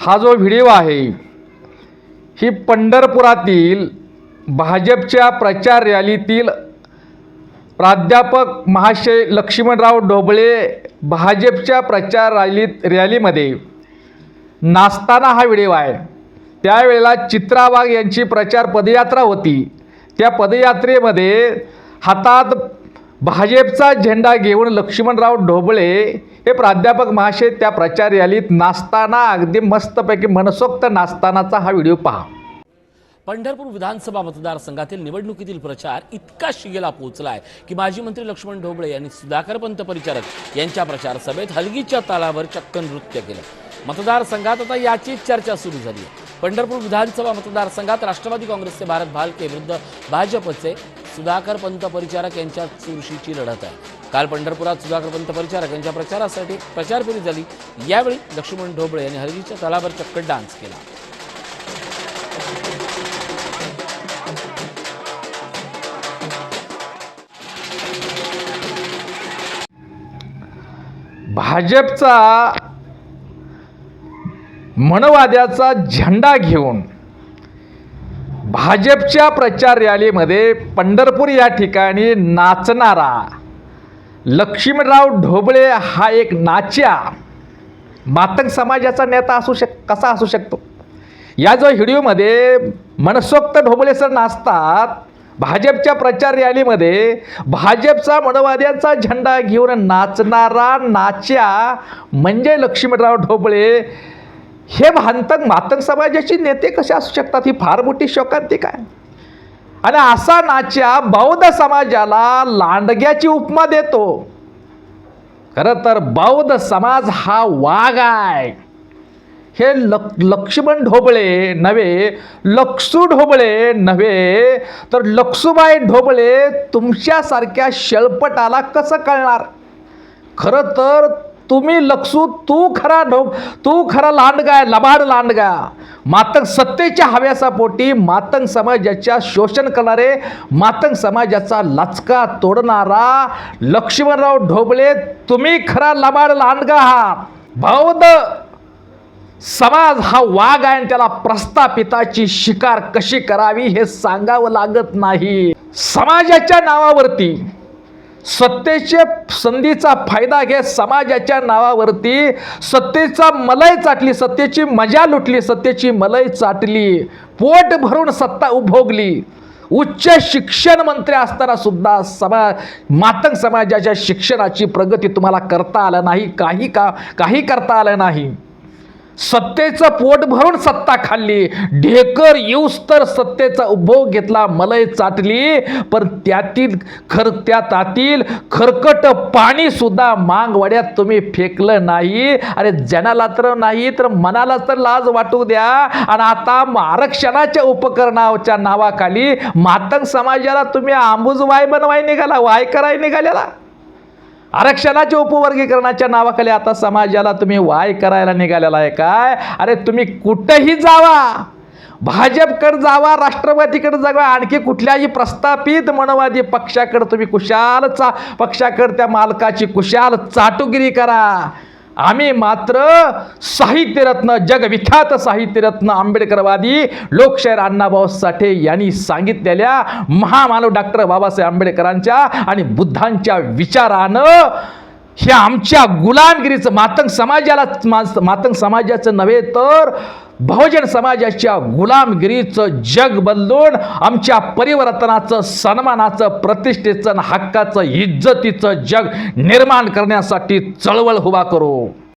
हा जो व्हिडिओ आहे ही पंढरपुरातील भाजपच्या प्रचार रॅलीतील प्राध्यापक महाशय लक्ष्मणराव ढोबळे भाजपच्या प्रचार रॅलीत रॅलीमध्ये नाचताना हा व्हिडिओ आहे. त्यावेळेला चित्रा वाघ यांची प्रचार पदयात्रा होती. त्या पदयात्रेमध्ये हातात भाजपचा झेंडा घेऊन लक्ष्मणराव ढोबळे हे प्राध्यापक महाशय त्या प्रचार यालीत नाचताना अगदी मस्तपैकी मनसोक्त नाचतानाचा हा व्हिडिओ पहा. पंढरपूर विधानसभा मतदारसंघातील निवडणुकीतील प्रचार इतका शिगेला पोहोचलाय की माजी मंत्री लक्ष्मण ढोबळे यांनी सुधाकर पंत परिचारक यांच्या प्रचार सभेत हलगीच्या तालावर चक्क नृत्य केलं. मतदारसंघात आता याचीच चर्चा सुरू झाली आहे. पंढरपूर विधानसभा मतदारसंघात राष्ट्रवादी काँग्रेसचे भारत भालके विरुद्ध भाजपचे सुधाकर पंत परिचारक यांच्या चुरशीची लढत आहे. काल पंढरपुरात सुधाकर पंत परिचारक यांच्या प्रचारासाठी प्रचार फेरी झाली. यावेळी लक्ष्मण ढोबळे यांनी हलगीच्या तालावर चक्क डान्स केला. भाजपचा मनवाद्याचा झेंडा घेऊन भाजपच्या प्रचार रॅलीमध्ये पंढरपूर या ठिकाणी नाचणारा लक्ष्मीराव ढोबळे हा एक नाच्या. मातंग समाजाचा नेता असू शक कसा असू शकतो? या जो व्हिडिओमध्ये मनसोक्त ढोबळे सर नाचतात भाजपच्या प्रचार रॅलीमध्ये भाजपचा मनवाद्यांचा झेंडा घेऊन नाचणारा नाच्या म्हणजे लक्ष्मीराव ढोबळे हे भांतक मातंग समाजाचे नेते कसे असू शकतात? ही फार मोठी शोकांतिक आहे. आणि असा नाच्या बौद्ध समाजाला लांडग्याची उपमा देतो. खरं तर बौद्ध समाज हा वाघ आहे. हे लक लक्ष्मण ढोबळे नव्हे लक्षू ढोबळे नव्हे तर लक्षूबाई ढोबळे तुमच्यासारख्या शेळपटाला कसं कळणार? खरं तर तुम्ही लक्षू तू खरा ढोब तू खरा लांडगा लबाड लांडगा. मातंग सत्तेच्या हव्यासा पोटी मातंग समाजाच्या शोषण करणारे मातंग समाजाचा लचका तोडणारा लक्ष्मणराव ढोबळे तुम्ही खरा लबाड लांडगा आहात. बौद्ध समाज हा वाघ आहे आणि त्याला प्रस्थापिताची शिकार कशी करावी हे सांगावं लागत नाही. समाजाच्या नावावरती सत्तेचे संधीचा फायदा घे समाजाच्या नावावरती. सत्तेचा मलय चाटली सत्तेची मजा लुटली सत्तेची मलय चाटली. पोट भरून सत्ता उभोगली. उच्च शिक्षण मंत्री असताना सुद्धा समा मातंग समाजाच्या शिक्षणाची प्रगती तुम्हाला करता आलं नाही काही का काही करता आलं नाही. सत्तेचं पोट भरून सत्ता खाल्ली. ढेकर येऊस तर सत्तेचा उपभोग घेतला मलय चाटली. पण त्यातील खर त्या तातील खरकट पाणी सुद्धा मांगवड्यात तुम्ही फेकलं नाही. अरे जनाला तर नाही तर मनाला तर लाज वाटू द्या. आणि आता आरक्षणाच्या उपकरणाच्या नावाखाली मातंग समाजाला तुम्ही आंबूज वाय बनवाय निघाला वाय कराय निघालेला आरक्षणाच्या उपवर्गीकरणाच्या नावाखाली आता समाजाला तुम्ही वाय करायला निघालेला आहे काय? अरे तुम्ही कुठंही जावा. भाजपकडे जावा राष्ट्रवादीकडे जावा आणखी कुठल्याही प्रस्थापित मनवादी पक्षाकडे तुम्ही कुशाल चा पक्षाकडे त्या मालकाची कुशाल चाटुगिरी करा. आम्ही मात्र साहित्यरत्न जगविख्यात साहित्यरत्न आंबेडकरवादी लोकशाहीर अण्णाभाऊ साठे यांनी सांगितलेल्या महामानव डॉक्टर बाबासाहेब आंबेडकरांच्या आणि बुद्धांच्या विचारानं हे आमच्या गुलामगिरीचं मातंग समाजाला मातंग समाजाचं नव्हे तर बहुजन समाजाच्या गुलामगिरीचं जग बदलून आमच्या परिवर्तनाचं सन्मानाचं प्रतिष्ठेचं हक्काचं इज्जतीचं जग निर्माण करण्यासाठी चळवळ उभा करू.